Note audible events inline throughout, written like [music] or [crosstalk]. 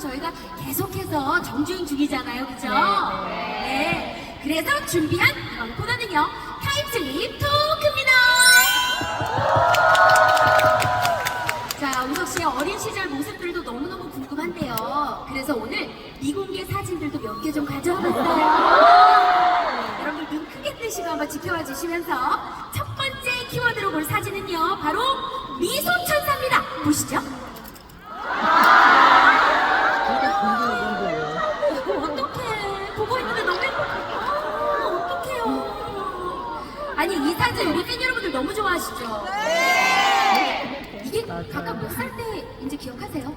저희가 계속해서 정주행 중이잖아요, 그죠? 네. 그래서 준비한 이번 코너는요, 타임슬립 토크입니다. 자, 우석 씨의 어린 시절 모습들도 너무너무 궁금한데요. 그래서 오늘 미공개 사진들도 몇 개 좀 가져와 봤어요. 여러분 눈 크게 뜨시고 한번 지켜봐 주시면서 첫 번째 키워드로 볼 사진은요, 바로 미소천사입니다. 보시죠. 아니, 이 사진 우리 팬 여러분들 너무 좋아하시죠? 네. 이게 각각 몇 살 때인지 기억하세요?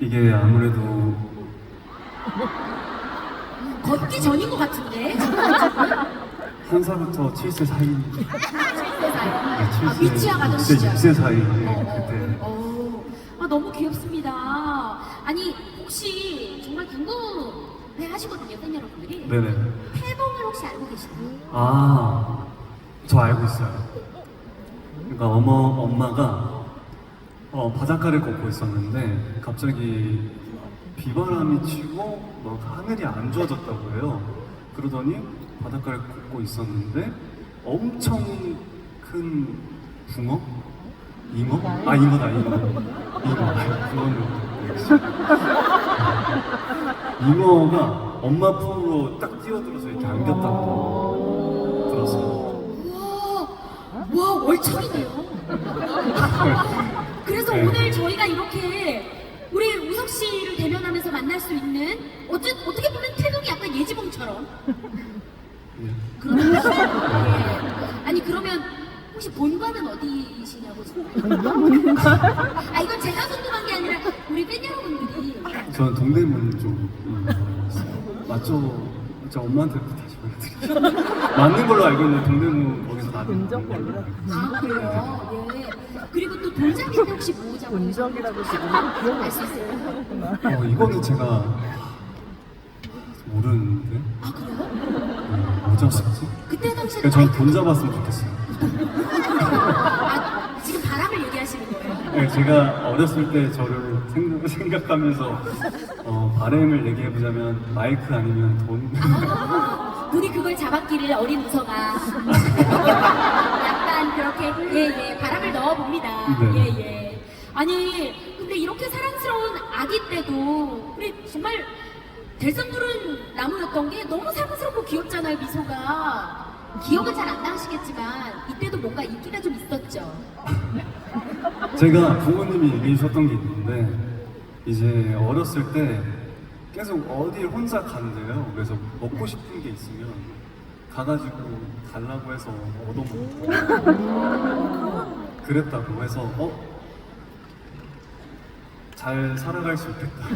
이게 아무래도 걷기 전인 것 같은데? 한 살부터 7세 사이. 네, 아, 미치아 가던 시절. 6세 사이. 어, 그때. 어, 어. 아, 너무 귀엽습니다. 아니, 혹시 정말 궁금해 하시거든요, 팬 여러분들이. 네네. 태봉을 혹시 알고 계시나요? 아, 저 알고 있어요. 그러니까 어머, 엄마가 어, 바닷가를 걷고 있었는데 갑자기 비바람이 치고 뭐 하늘이 안 좋아졌다고 해요. 그러더니 바닷가를 걷고 있었는데 엄청 큰 붕어? 잉어? 아 잉어다 잉어. 잉어. 아, 붕어는 잉어가 엄마 품으로 딱 뛰어들어서 이렇게 안겼다고 월척이네요. [laughs] 그래서 네. 오늘 저희가 이렇게 우리 우석 씨를 대면하면서 만날 수 있는 어쩌, 어떻게 보면 태동이 약간 예지봉처럼 네. 그런 거죠. 네. 아니 그러면 혹시 본관은 어디시냐고. [laughs] 아 이건 제가 궁금한 게 아니라 우리 팬 여러분들이 저는 동대문 쪽 맞죠? 저 엄마한테 다시 보여드릴게요. 맞는 걸로 알고 있는 동대문 거기서 나는 은정권이라. 아 그래요? 예. 그리고 또 돌잡이 때 혹시 뭐 잡고 은정이라고 지금 알수 있어요? 어 이거는 제가 모르는데 아 그래요? 어, 뭐 잡았지? 그때 당시에 그러니까 저는 돈 잡았으면 좋겠어요. 아, 지금 바람을 얘기하시는 거예요? 네, 제가 어렸을 때 저를 생각, 생각하면서 어, 바램을 얘기해보자면 마이크 아니면 돈. 아, 분이 그걸 잡았기를 어린 우서가 약간 그렇게 예예 바람을 넣어봅니다. 네. 예 예. 아니 근데 이렇게 사랑스러운 아기 때도 우리 정말 대성부른 나무였던 게 너무 사랑스럽고 귀엽잖아요 미소가. 기억은 잘 안 나시겠지만 이때도 뭔가 인기가 좀 있었죠. 제가 부모님이 얘기해 주셨던 게 있는데 이제 어렸을 때 계속 어딜 혼자 간대요. 그래서 먹고 싶은 게 있으면 가가지고 달라고 해서 얻어먹고 그랬다고 해서 어? 잘 살아갈 수 있겠다.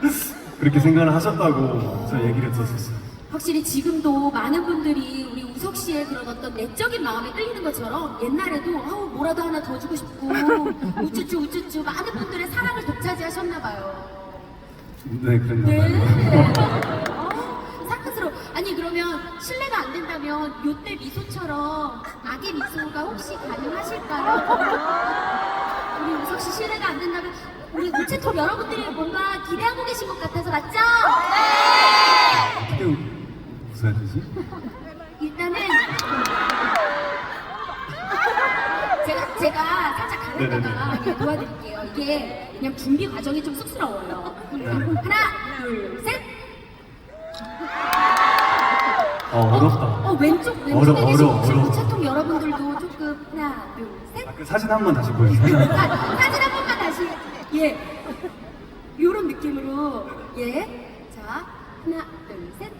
[laughs] 그렇게 생각을 하셨다고 저 얘기를 들었었어요. 확실히 지금도 많은 분들이 우리 우석 씨의 그런 어떤 내적인 마음에 끌리는 것처럼 옛날에도 아우 뭐라도 하나 더 주고 싶고 [laughs] 우쭈쭈 우쭈쭈 많은 분들의 사랑을 독차지하셨나 봐요. 네, 그랬나 봐요. 네. 어, [laughs] 사랑스러워. 아니 그러면 실례가 안 된다면 요때 미소처럼 아기 미소가 혹시 가능하실까요? 우리 우석 씨 실례가 안 된다면 우리 우체통 여러분들이 뭔가 기대하고 계신 것 같아서 맞죠? 어떻게 웃어야 되지? 일단은 제가 살짝 가르다가 네네네. 도와드릴게요. 이게 그냥 준비 과정이 좀 쑥스러워요. 하나, 둘, 셋. 어, 어렵다. 어 왼쪽 어려- 왼쪽에 계신 어려워, 혹시 어려워. 우체통 여러분들도 조금 하나, 둘, 셋. 아, 그 사진 한 번 다시 보여주세요. 사, 사진 한 번만 다시 예 요런 느낌으로 예자 하나, 둘, 셋.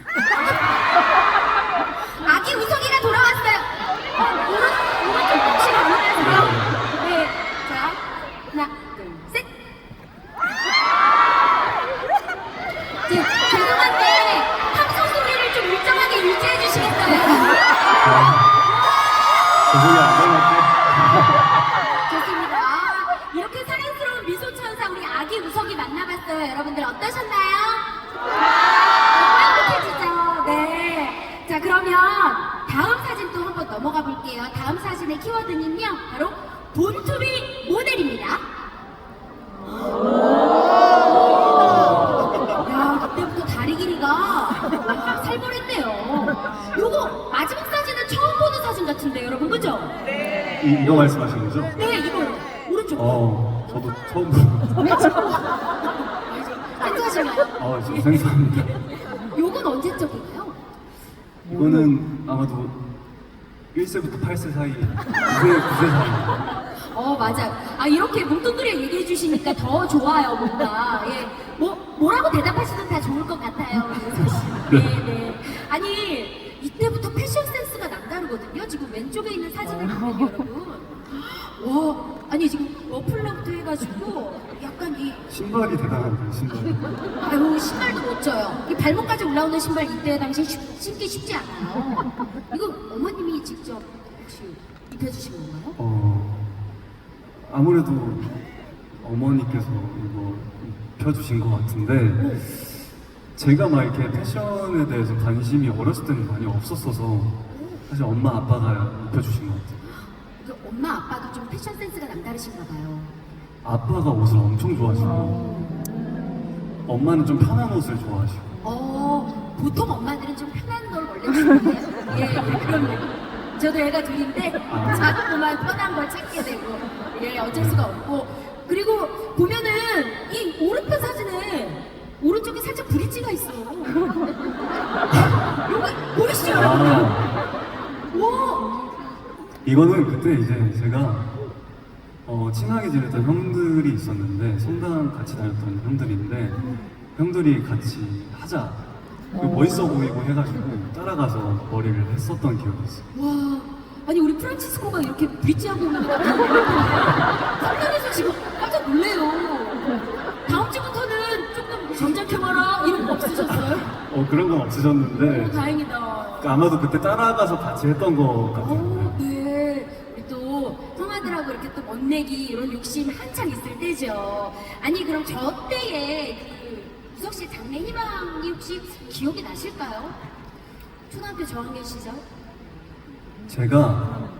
[laughs] 아기 우석이가 돌아왔어요. 어, 좋습니다. 이렇게 사랑스러운 미소 천사 우리 아기 우석이 만나봤어요. 여러분들 어떠셨나요? 행복해지죠? 네. 자, 그러면 다음 사진 또 한번 넘어가 볼게요. 다음 사진의 키워드는요, 바로 본투비 모델입니다. 이, 이거 말씀하시는 거죠? 네, 이거 오른쪽. 어, 저도 처음 보는. 안좋아하시나요? 어, 좀 생소합니다. 요건 언제적인가요? 이거는 아마도 1세부터 8세 사이, 9세, 9세 사이. 어 맞아. 아 이렇게 뭉뚱그려 얘기해 주시니까 더 좋아요 뭔가. 예. 뭐 뭐라고 대답하시든 다 좋을 것 같아요. 씨. 네, 네. 아니 이때부터 남다르거든요. 지금 왼쪽에 있는 사진을 보면 여러분. 와, 아니 지금 머플러부터 해가지고 약간 이 신발이 대단한데, 신발이. 아유 신발도 멋져요. 이 발목까지 올라오는 신발 이때 당시 쉽, 신기 쉽지 않아요. 이거 어머님이 직접 혹시 입혀주신 건가요? 어, 아무래도 어머니께서 이거 펴주신 것 같은데, 제가 막 이렇게 패션에 대해서 관심이 어렸을 때는 많이 없었어서, 사실 엄마, 아빠가 입혀주신 것 같아요. 그 엄마 아빠도 좀 패션 센스가 남다르신가 봐요. 아빠가 옷을 엄청 좋아하시고, 엄마는 좀 편한 옷을 좋아하시고, 어, 보통 엄마들은 좀 편한 걸 원래 좋아해요. [laughs] 예, 예, 그럼요. 저도 애가 둘인데 아. 자꾸만 편한 걸 찾게 되고, 예, 어쩔 수가 없고. 그리고 보면은 이 오른편 사진에 오른쪽에 살짝 브릿지가 있어. 여기 [laughs] 보이시죠? 아, 오, 이거는 그때 이제 제가 어, 친하게 지냈던 형들이 있었는데 성당 같이 다녔던 형들인데 형들이 같이 하자 그 멋있어 보이고 해가지고 따라가서 머리를 했었던 기억이 있어요. 와, 아니 우리 프란치스코가 이렇게 브릿지하고 오는 거 지금 깜짝 놀래요. 다음 주부터는 조금 전작해봐라 이런 거 없으셨어요? 어 그런 건 오, 없으셨는데 다행이다. 아마도 그때 따라가서 같이 했던 것 같아요. 오, 네. 우리 또 형아들하고 이렇게 또 멋내기 이런 욕심 한창 있을 때죠. 아니 그럼 저 때에 그 우석 씨 장래 희망이 혹시 기억이 나실까요? 초등학교 저학년 시절? 제가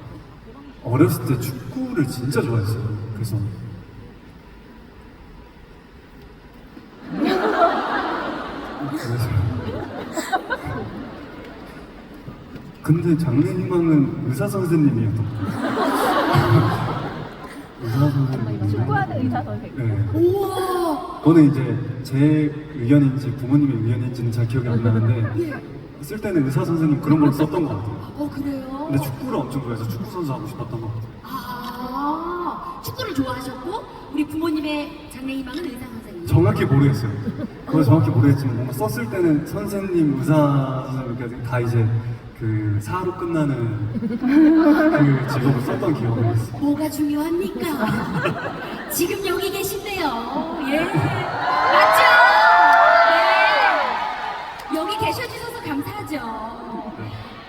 어렸을 때 축구를 진짜 좋아했어요. 그래서 그래서 근데 장래 희망은 의사 선생님이었던 거예요. [laughs] 의사 선생님. 축구하는 의사 선생님. 네. 우와! 그거는 이제 제 의견인지 부모님의 의견인지는 잘 기억이 안 나는데 예. 쓸 때는 의사 선생님 그런 걸 썼던 것 같아요. 어 그래요? 근데 축구를 엄청 좋아해서 축구 선수 하고 싶었던 것 같아요. 아 축구를 좋아하셨고 우리 부모님의 장래 희망은 의사 선생님. 정확히 모르겠어요. 그걸 정확히 모르겠지만 뭔가 썼을 때는 선생님, 의사 선생님까지 다 이제 그 사로 끝나는 그 직업을 썼던 기억이 있어요. 뭐가 중요합니까? 지금 여기 계신데요. 예. 맞죠? 네. 여기 계셔주셔서 감사하죠.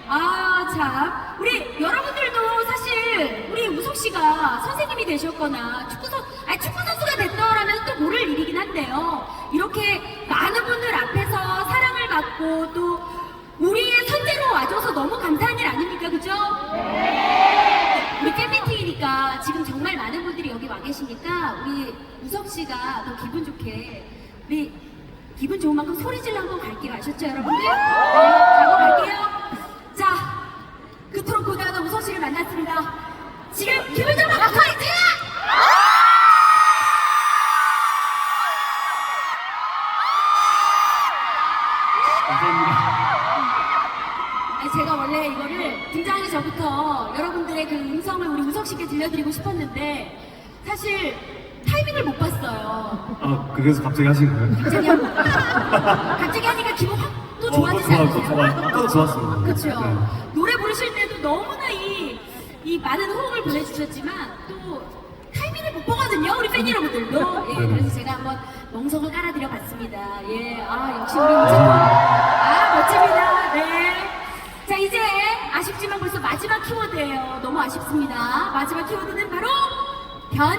아, 참. 우리 여러분들도 사실 우리 우석 씨가 선생님이 되셨거나 축구선, 아니 축구선수가 됐더라면 또 모를 일이긴 한데요. 이렇게 많은 분들 앞에서 사랑을 받고 또 와줘서 너무 감사한 일 아닙니까? 그죠? 우리 팬미팅이니까 지금 정말 많은 분들이 여기 와 계시니까 우리 우석 씨가 더 기분 좋게 우리 기분 좋은 만큼 소리 질러 한번 갈게요. 아셨죠, 여러분들? 제가 원래 이거를 등장하기 전부터 여러분들의 그 음성을 우리 우석 씨께 들려드리고 싶었는데 사실 타이밍을 못 봤어요. 아, 그래서 갑자기 하신 거예요? 갑자기 한- 갑자기 하니까 기분 확 또 어, 좋아지지 좋아, 않으세요? 좋아. 아까도 좋았습니다. 그렇죠. 네. 노래 부르실 때도 너무나 이, 이 많은 호응을 보내주셨지만 또 타이밍을 못 보거든요. 우리 팬 여러분들도. 예, 네네. 그래서 제가 한번 멍석을 깔아드려 봤습니다. 예, 아 역시 우리 우석. 아 멋집니다. 아쉽지만 벌써 마지막 키워드예요. 너무 아쉽습니다. 마지막 키워드는 바로 변